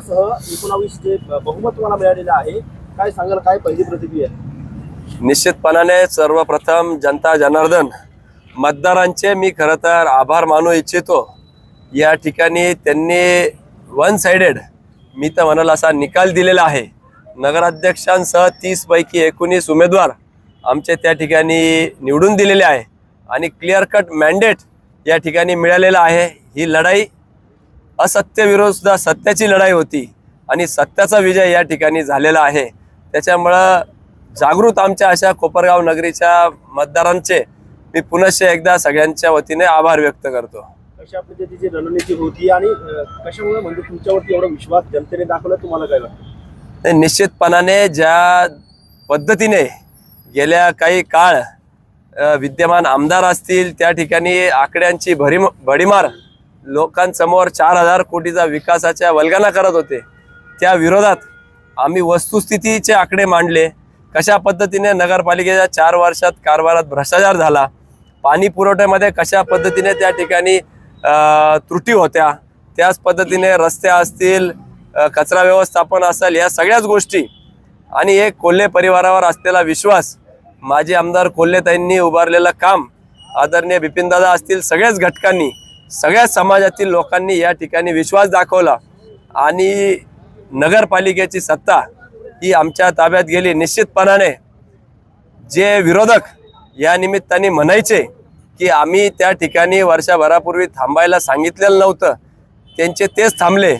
सह एकोणावीस जे बहुमत तुम्हाला मिळालेलं आहे? काय सांगाल? काय पहिली प्रतिक्रिया निश्चितपणाने सर्वप्रथम जनता जनार्दन मतदारांचे मी खरं तर आभार मानू इच्छितो. या ठिकाणी त्यांनी वन साइडेड मी तर म्हणाल असा निकाल दिलेला आहे. नगराध्यक्षांसह तीसपैकी एकोणीस उमेदवार आमचे त्या ठिकाणी निवडून दिलेले आहे. आणि क्लिअर कट मॅन्डेट या ठिकाणी मिळालेलं आहे. ही लढाई असत्य विरुद्ध सत्याची लढाई होती. आणि सत्याचा विजय या ठिकाणी झालेला आहे. त्याच्यामुळं जागृत आमच्या अशा कोपरगाव नगरीच्या मतदारांचे मी पुनश्च एकदा सगळ्यांच्या वतीने आभार व्यक्त करतो. कशा पद्धतीची रणनीती होती आणि कशामुळे म्हणजे तुमच्यावरती एवढा विश्वास जनतेने दाखवला तुम्हाला काय वाटतं? निश्चितपणाने ज्या पद्धतीने गेल्या काही काळ विद्यमान आमदार असतील त्या ठिकाणी आकड्यांची भरीम भडीमार लोकांसमोर चार हजार कोटीचा विकासाच्या वल्गना करत होते. त्या विरोधात आम्ही वस्तुस्थितीचे आकडे मांडले. कशा पद्धतीने नगरपालिकेच्या चार वर्षात कारभारात भ्रष्टाचार झाला? पाणी पुरवठ्यामध्ये कशा पद्धतीने त्या ठिकाणी त्रुटी होत्या? त्याच पद्धतीने रस्ते असतील कचरा व्यवस्थापन असेल या सगळ्याच गोष्टी. आणि एक कोल्हे परिवारावर असलेला विश्वास माजी आमदार कोल्हेताईंनी उभारलेलं काम आदरणीय बिपिनदादा असतील सगळ्याच घटकांनी सगळ्या समाजातील लोकांनी या ठिकाणी विश्वास दाखवला आणि नगरपालिकेची सत्ता ही आमच्या ताब्यात गेली. निश्चितपणाने जे विरोधक या निमित्ताने म्हणायचे की आम्ही त्या ठिकाणी वर्षभरापूर्वी थांबायला सांगितलेलं नव्हतं त्यांचे तेच थांबले.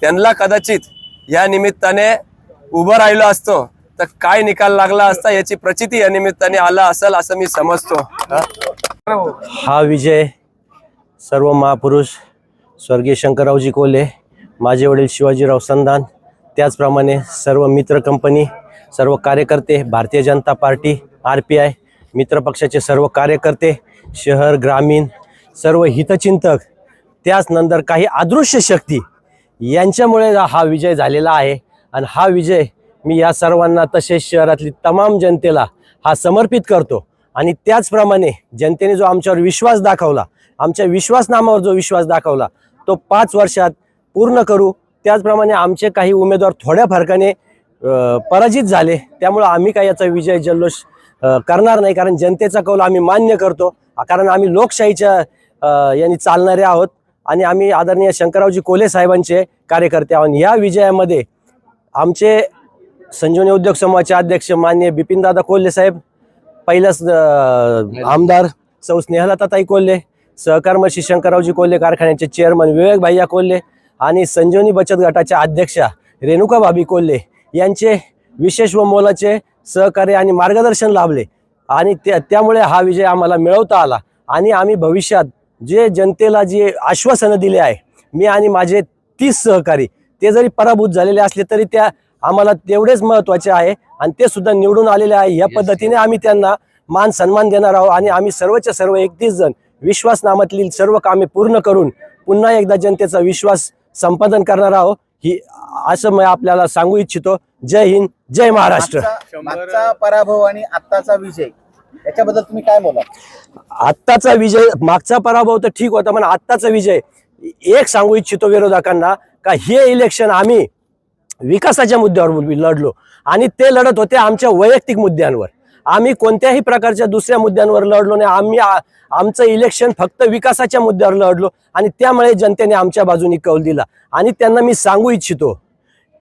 त्यांना कदाचित या निमित्ताने उभं राहिलो असतो तर काय निकाल लागला असता याची प्रचिती या निमित्ताने आला असेल असं मी समजतो. हा विजय सर्व महापुरुष स्वर्गीय शंकररावजी कोले माझे वडील शिवाजीराव संधान त्याचप्रमाणे सर्व मित्र कंपनी सर्व कार्यकर्ते Bharatiya Janata Party R P I मित्रपक्षाचे सर्व कार्यकर्ते शहर ग्रामीण सर्व हितचिंतक त्याच नंतर काही अदृश्य शक्ती यांच्यामुळे हा विजय झालेला आहे. आणि हा विजय मी या सर्वांना तसेच शहरातली तमाम जनतेला हा समर्पित करतो. आणि त्याचप्रमाणे जनतेने जो आमच्यावर विश्वास दाखवला आमच्या विश्वासनामावर जो विश्वास दाखवला तो पाच वर्षात पूर्ण करू. त्याचप्रमाणे आमचे काही उमेदवार थोड्या फरकाने पराजित झाले. त्यामुळं आम्ही काय याचा विजय जल्लोष करणार नाही. कारण जनतेचा कौल आम्ही मान्य करतो. कारण आम्ही लोकशाहीच्या यांनी चालणारे आहोत. आणि आम्ही आदरणीय शंकररावजी कोले साहेबांचे कार्यकर्ते आहोत. या विजयामध्ये आमचे संजीवनी उद्योग समूहाचे अध्यक्ष मान्य बिपिनदादा कोल्हे साहेब पहिल्याच आमदार सौ स्नेहलताताई कोल्हे सहकर्मशी शंकररावजी कोल्हे कारखान्याचे चेअरमन विवेक भैया कोल्हे आणि संजीवनी बचत गटाच्या अध्यक्षा रेणुका भाभी कोल्हे यांचे विशेष व मोलाचे सहकार्य आणि मार्गदर्शन लाभले. आणि त्या त्यामुळे हा विजय आम्हाला मिळवता आला. आणि आम्ही भविष्यात जे जनतेला जे आश्वासनं दिले आहे मी आणि माझे तीस सहकारी ते जरी पराभूत झालेले असले तरी त्या आम्हाला तेवढेच महत्त्वाचे आहे आणि ते सुद्धा निवडून आलेले आहे. या पद्धतीने आम्ही त्यांना मान सन्मान देणार आहोत आणि आम्ही सर्वच्या सर्व एकतीस जण विश्वासनामातली सर्व कामे पूर्ण करून पुन्हा एकदा जनतेचा विश्वास संपादन करणार आहोत. ही असं मी आपल्याला सांगू इच्छितो. जय हिंद जय महाराष्ट्र. मागचा पराभव आणि आत्ताचा विजय याच्याबद्दल तुम्ही काय बोला आत्ताचा विजय मागचा पराभव तर ठीक होता पण आत्ताचा विजय एक सांगू इच्छितो विरोधकांना का हे इलेक्शन आम्ही विकासाच्या मुद्द्यावर लढलो. आणि ते लढत होते आमच्या वैयक्तिक मुद्द्यांवर. आम्ही कोणत्याही प्रकारच्या दुसऱ्या मुद्द्यांवर लढलो नाही. आम्ही आमचं इलेक्शन फक्त विकासाच्या मुद्द्यावर लढलो आणि त्यामुळे जनतेने आमच्या बाजूने कौल दिला. आणि त्यांना मी सांगू इच्छितो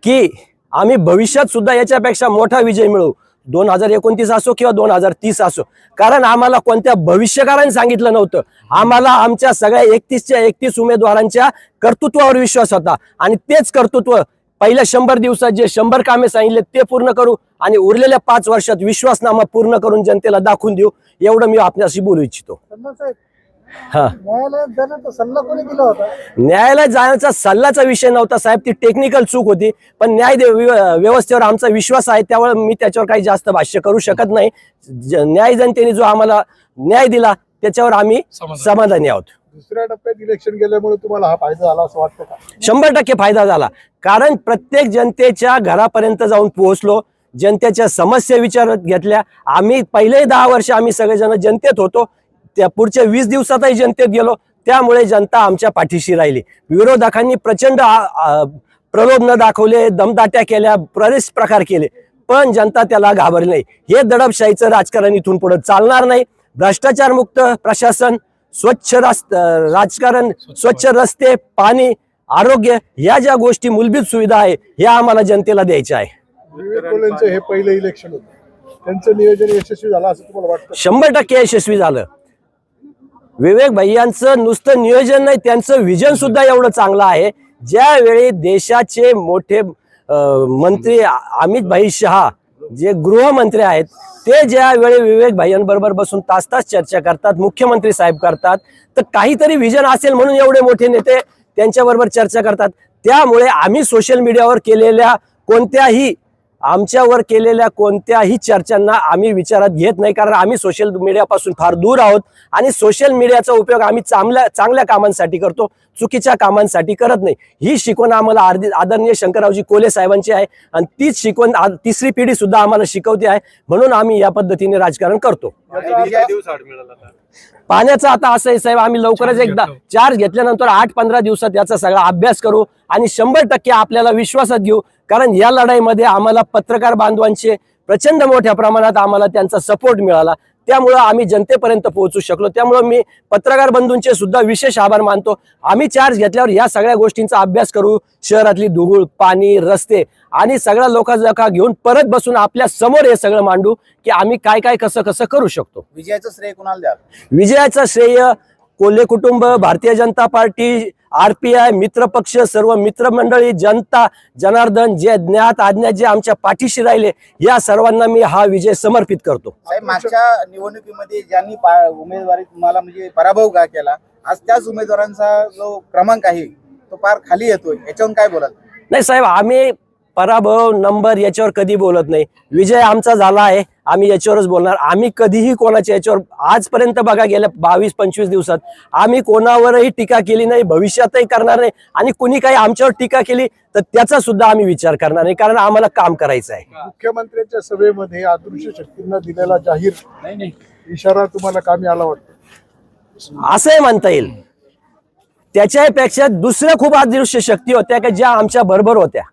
की आम्ही भविष्यात सुद्धा याच्यापेक्षा मोठा विजय मिळवू. दोन हजार एकोणतीस असो किंवा दोन हजार तीस असो. कारण आम्हाला कोणत्या भविष्यकारांनी सांगितलं नव्हतं. आम्हाला आमच्या सगळ्या एकतीसच्या एकतीस उमेदवारांच्या कर्तृत्वावर विश्वास होता. आणि तेच कर्तृत्व पहिल्या शंभर दिवसात जे शंभर कामे सांगितले ते पूर्ण करू आणि उरलेल्या पाच वर्षात विश्वासनामा पूर्ण करून जनतेला दाखवून देऊ एवढं मी आपल्याशी बोलू इच्छितो. हा. न्यायालयात जाण्याचा सल्ला कोणी दिला होता? न्यायालयात जाण्याचा सल्लाचा विषय नव्हता साहेब ती टेक्निकल चूक होती पण न्याय व्यवस्थेवर आमचा विश्वास आहे त्यामुळे मी त्याच्यावर काही जास्त भाष्य करू शकत नाही. न्याय जनतेने जो आम्हाला न्याय दिला त्याच्यावर आम्ही समाधानी आहोत. दुसऱ्या टप्प्यात इलेक्शन गेल्यामुळे तुम्हाला हा फायदा झाला असं वाटतं का? शंभर टक्के फायदा झाला. कारण प्रत्येक जनतेच्या घरापर्यंत जाऊन पोहोचलो. जनतेच्या समस्या विचारत घेतल्या. आम्ही पहिले दहा वर्ष आम्ही सगळेजण जनतेत होतो. त्या पुढच्या वीस दिवसातही जनतेत गेलो. त्यामुळे जनता आमच्या पाठीशी राहिली. विरोधकांनी प्रचंड आ- प्रलोभनं दाखवले दमदाट्या केल्या बरेच प्रकार केले. पण जनता त्याला घाबरली नाही. हे दडपशाहीचं राजकारण इथून पुढे चालणार नाही. भ्रष्टाचार मुक्त प्रशासन स्वच्छ रास्त राजकारण स्वच्छ रस्ते पाणी आरोग्य या ज्या गोष्टी मूलभूत सुविधा आहे ह्या आम्हाला जनतेला द्यायच्या आहे. हे पहिलं इलेक्शन होतं. त्यांचं नियोजन यशस्वी झालं असं तुम्हाला वाटतं? शंभर टक्के यशस्वी झालं. विवेक भैयांचं नुसतं नियोजन नाही त्यांचं विजन सुद्धा एवढं चांगलं आहे. ज्यावेळी देशाचे मोठे मंत्री अमित भाई शहा जे गृहमंत्री आहेत ते ज्यावेळी विवेक भाईंबरोबर बसून तास तास चर्चा करतात मुख्यमंत्री साहेब करतात तर काहीतरी विजन असेल म्हणून एवढे मोठे नेते त्यांच्याबरोबर चर्चा करतात. त्यामुळे आम्ही सोशल मीडियावर केलेल्या कोणत्याही आमच्यावर केलेल्या कोणत्याही चर्चांना आम्ही विचारात घेत नाही कारण आम्ही सोशल मीडियापासून फार दूर आहोत आणि सोशल मीडियाचा उपयोग आम्ही चांगल्या चांगल्या कामांसाठी करतो चुकीच्या कामांसाठी करत नाही. ही शिकवण आम्हाला आदरणीय शंकररावजी कोले साहेबांची आहे आणि तीच शिकवण तिसरी पिढी सुद्धा आम्हाला शिकवते आहे म्हणून आम्ही या पद्धतीने राजकारण करतो. पाण्याचं आता असं आहे साहेब आम्ही लवकरच एकदा चार्ज घेतल्यानंतर आठ पंधरा दिवसात याचा सगळा अभ्यास करू आणि शंभर टक्के आपल्याला विश्वासात घेऊ. कारण या लढाईमध्ये आम्हाला पत्रकार बांधवांचे प्रचंड मोठ्या प्रमाणात आम्हाला त्यांचा सपोर्ट मिळाला. त्यामुळं आम्ही जनतेपर्यंत पोहोचू शकलो. त्यामुळं मी पत्रकार बंधूंचे सुद्धा विशेष आभार मानतो. आम्ही चार्ज घेतल्यावर या सगळ्या गोष्टींचा अभ्यास करू. शहरातली धूळ पाणी रस्ते आणि सगळ्या लोकांचा घेऊन परत बसून आपल्यासमोर हे सगळं मांडू की आम्ही काय काय कसं कसं करू शकतो. विजयाचं श्रेय कुणाला द्याल विजयाचं श्रेय कोल्हे कुटुंब भारतीय जनता पार्टी आरपीआय मित्र पक्ष सर्व मित्रमंडळी जनता जनार्दन जे ज्ञात आज्ञात जे आमच्या पाठीशी राहिले या सर्वांना मी हा विजय समर्पित करतो. मागच्या निवडणुकीमध्ये ज्यांनी उमेदवारी तुम्हाला म्हणजे पराभव का केला आज त्याच उमेदवारांचा जो क्रमांक आहे तो फार खाली येतोय. याच्यावरून काय बोलाल? नाही साहेब आम्ही पराभव नंबर याच्यावर कधी बोलत नाही. विजय आमचा झाला आहे आम्ही याच्यावरच बोलणार. आम्ही कधीही कोणाच्या याच्यावर आजपर्यंत बघा गेल्या बावीस पंचवीस दिवसात आम्ही कोणावरही टीका केली नाही भविष्यातही करणार नाही आणि कुणी काही आमच्यावर टीका केली तर त्याचा सुद्धा आम्ही विचार करणार नाही कारण आम्हाला काम करायचं आहे. मुख्यमंत्र्यांच्या सभेमध्ये अदृश्य शक्तींना दिलेला जाहीर इशारा तुम्हाला कामी आला वाटतो? असंही म्हणता येईल. त्याच्यापेक्षा दुसऱ्या खूप अदृश्य शक्ती होत्या का ज्या आमच्या बरोबर होत्या?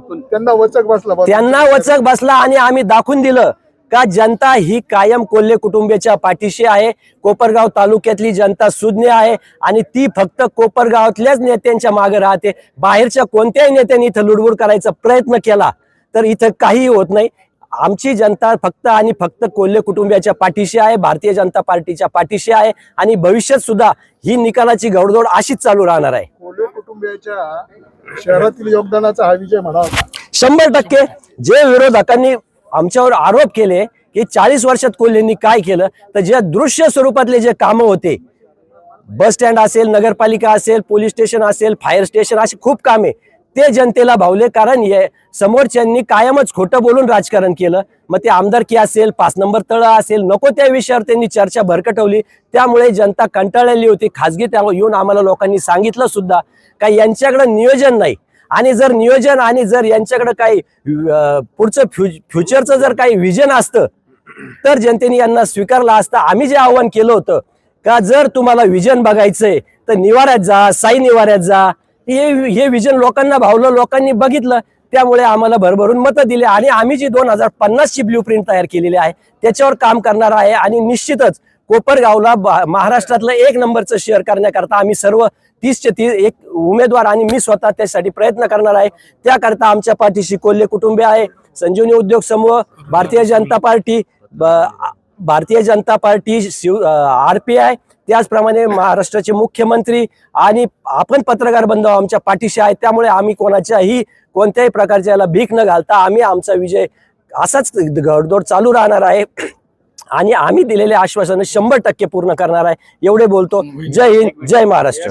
त्यांना वचक बसला. त्यांना वचक बसला आणि आम्ही दाखवून दिलं का जनता ही कायम कोल्हे कुटुंबियाच्या पाठीशी आहे. कोपरगाव तालुक्यातली जनता सुज्ञ आहे आणि ती फक्त कोपरगावातल्याच नेत्यांच्या मागे राहते. बाहेरच्या कोणत्याही नेत्यांनी इथं लुडबुड करायचा प्रयत्न केला तर इथं काही होत नाही. आमची जनता फक्त आणि फक्त कोल्हे कुटुंबियाच्या पाठीशी आहे भारतीय जनता पार्टीच्या पाठीशी आहे आणि भविष्यात सुद्धा ही निकालाची घौडदौड अशीच चालू राहणार आहे. कोल्हे कुटुंबियाच्या शहरातील योगदानाचा हा विजय म्हणावा. शंभर टक्के. जे विरोधकांनी आमच्यावर आरोप केले की चाळीस वर्षात कोल्हेंनी काय केलं तर जे दृश्य स्वरूपातले जे कामं होते बस स्टँड असेल नगरपालिका असेल पोलीस स्टेशन असेल फायर स्टेशन असे खूप कामे ते जनतेला भावले कारण हे समोरच्यांनी कायमच खोटं बोलून राजकारण केलं. मग ते आमदारकी असेल पाच नंबर तळ असेल नको त्या विषयावर त्यांनी चर्चा भरकटवली. त्यामुळे जनता कंटाळलेली होती. खाजगी त्यामुळे येऊन आम्हाला लोकांनी सांगितलं सुद्धा. का यांच्याकडे नियोजन नाही. आणि जर नियोजन आणि जर यांच्याकडे काही पुढचं फ्यु फ्युचरचं जर काही विजन असतं तर जनतेने यांना स्वीकारलं असता. आम्ही जे आव्हान केलं होतं का जर तुम्हाला विजन बघायचंय तर निवाऱ्यात जा साई निवाऱ्यात जा हे हे विजन लोकांना भावलं लोकांनी बघितलं त्यामुळे आम्हाला भरभरून मतं दिली आणि आम्ही जी दोन हजार पन्नासची ब्ल्यू प्रिंट तयार केलेली आहे त्याच्यावर काम करणार आहे आणि निश्चितच कोपरगावला महाराष्ट्रातलं एक नंबरचं शेअर करण्याकरता आम्ही सर्व तीसचे तीस एक उमेदवार आणि मी स्वतः त्यासाठी प्रयत्न करणार आहे. त्याकरता आमच्या पाठीशी कोल्हे कुटुंबे आहे संजीवनी उद्योग समूह Bharatiya Janata Party Bharatiya Janata Party Shiv R P I त्याचप्रमाणे महाराष्ट्राचे मुख्यमंत्री आणि आपण पत्रकार बंधू आमच्या पाठीशी आहेत त्यामुळे आम्ही कोणाच्याही कोणत्याही प्रकारच्या याला भीक न घालता आम्ही आमचा विजय असाच घडदोड चालू राहणार आहे. आणि आम्ही दिलेले आश्वासन शंभर टक्के पूर्ण करणार आहे एवढे बोलतो. जय हिंद जय महाराष्ट्र.